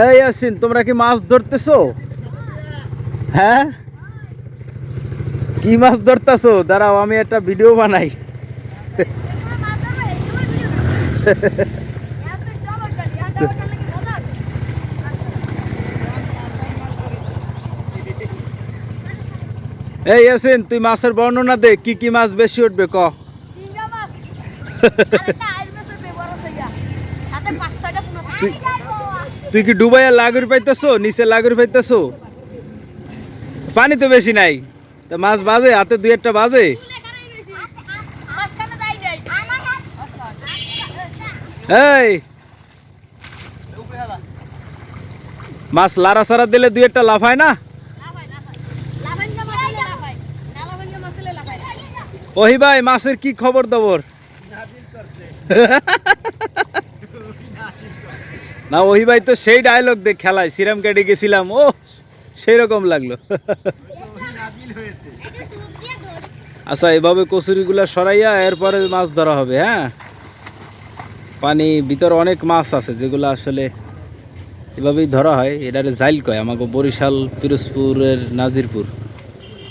এই আসিন তোমরা কি মাছ ধরতেছো? হ্যাঁ? কি মাছ ধরতেছো? দাঁড়াও আমি একটা ভিডিও বানাই। এই আসিন তুই মাছের বর্ণনা দে কি কি মাছ বেশি উঠবে ক? তুই কি ডুবাইয়া লাগুর পাইতেছো? নিচে লাগুর পাইতেছো? পানি তো বেশি নাই। তা মাছ বাজে? হাতে দুই একটা বাজে? এই! মাছ লারা সারা দিলে দুই একটা লাভ লাফায় না? ওহি ভাই মাছের কি খবর দবর না ওহি ভাই তো সেই ডায়লগ দেখ খেলায় সিরাম কেটে গেছিলাম, ও সেই রকম লাগল। আচ্ছা এভাবে কচুরিগুলা সরাইয়া এরপরে মাছ ধরা হবে হ্যাঁ? পানি ভিতরে অনেক মাছ আছে, যেগুলো আসলে এভাবেই ধরা হয়। এটারে জাইল কয় আমাকে বরিশাল, পিরোজপুরের নাজিরপুর।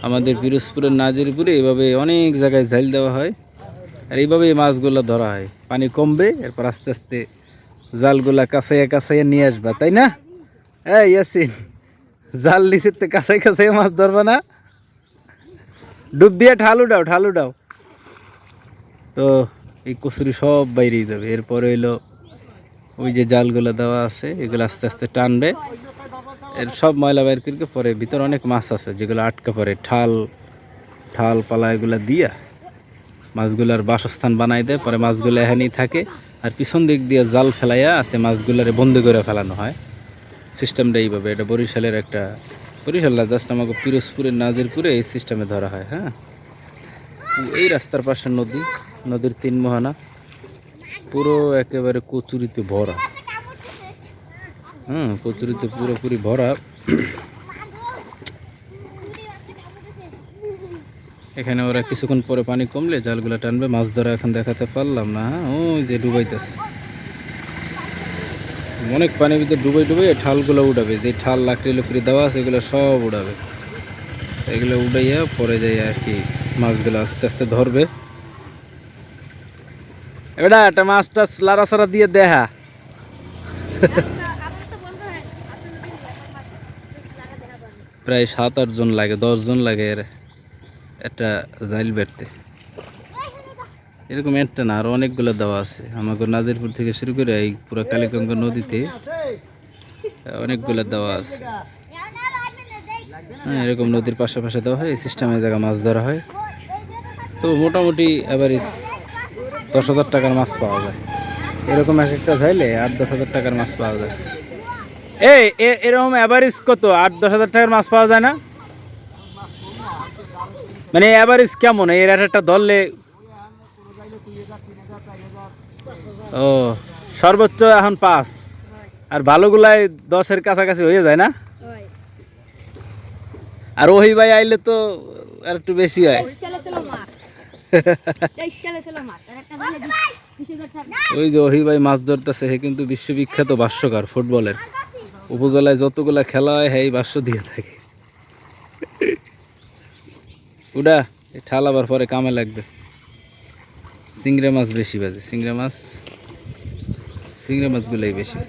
আমাদের পিরোজপুরের নাজিরপুরে এভাবে অনেক জায়গায় জাইল দেওয়া হয়, আর এইভাবেই মাছগুলো ধরা হয়। পানি কমবে, এরপর আস্তে আস্তে জালগুলা কাছাইয়া কাছাইয়া নিয়ে আসবা, তাই না? এই ইয়াসিন, জাল নিচের তো কাছাই কাছাই মাছ ধরবা না? ডুব দিয়ে ঠালু ডাও ঠালু ডাও তো এই কচুরি সব বাইরেই যাবে। এরপরে হইল ওই যে জালগুলো দেওয়া আছে, এগুলো আস্তে আস্তে টানবে। এর সব ময়লা বাইর করে পরে ভিতরে অনেক মাছ আছে, যেগুলো আটকা পড়ে। ঠাল ঠাল, পালা এগুলো দিয়া মাছগুলার বাসস্থান বানাই দেয়, পরে মাছগুলো এখানেই থাকে। আর পিছন দিক দিয়ে জাল ফেলাইয়া আছে মাছগুলারে বন্দি করে ফেলানো হয়। সিস্টেমটা এইভাবে, এটা বরিশালের একটা, বরিশাল না, জাস্ট আমাকে পিরোজপুরের নাজিরপুরে এই সিস্টেমে ধরা হয় হ্যাঁ? এই রাস্তার পাশে নদী, নদীর তিন মোহনা, পুরো একেবারে কচুরিতে ভরা। হুম, কচুরিতে পুরোপুরি ভরা। এখানে ওরা কিছুক্ষণ পরে পানি কমলে জালগুলো টানবে মাছ ধরা এখন দেখাতে পারলাম না হ্যাঁ? ওই যে ডুবাইতেছে। অনেক পানির ভিতরে ডুবাই ডুবাই ঠালগুলো উঠাবে যে ঠাল লাকড়ি লুকড়ি দেওয়া আছে এগুলো সব উড়াবে। এগুলো উড়াইয়া পরে যাই আর কি মাছগুলো আস্তে আস্তে ধরবে। এটা একটা মাছ টাছ লাড়া সারা দিয়ে দেখা প্রায় সাত আট জন লাগে দশ জন লাগে এর। একটা জাইল বেড়তে এরকম একটা না, আরও অনেকগুলো দেওয়া আছে। আমাকে নাজিরপুর থেকে শুরু করে এই পুরো কালীগঙ্গা নদীতে অনেকগুলো দেওয়া আছে। হ্যাঁ এরকম নদীর পাশে পাশে দেওয়া হয়, এই সিস্টেমে জায়গা মাছ ধরা হয়। তো মোটামুটি অ্যাভারেজ দশ হাজার টাকার মাছ পাওয়া যায়। এরকম এক একটা চাইলে আট, দশ হাজার টাকার মাছ পাওয়া যায়। এই এরকম অ্যাভারেজ কত? আট, দশ হাজার টাকার মাছ পাওয়া যায় না? মানে অ্যাভারেজ কেমন? এর একটা ধরলে ও সর্বোচ্চ এখন পাঁচ। আর ভালোগুলাই দশের কাছাকাছি হয়ে যায় না? আর ওহি ভাই আইলে তো আর একটু বেশি হয়। ওই যে ওহি ভাই মাছ ধরতেছে হে কিন্তু বিশ্ববিখ্যাত ভাষ্যকার ফুটবলের। উপজেলায় যতগুলা খেলা হয় হ্যাঁ ভাষ্য দিয়ে থাকে। উডা এই ঠাল আবার পরে কামে লাগবে। চিংড়ে মাছ বেশি বাজে, চিংড়ে মাছ, চিংড়ে মাছগুলোই বেশি।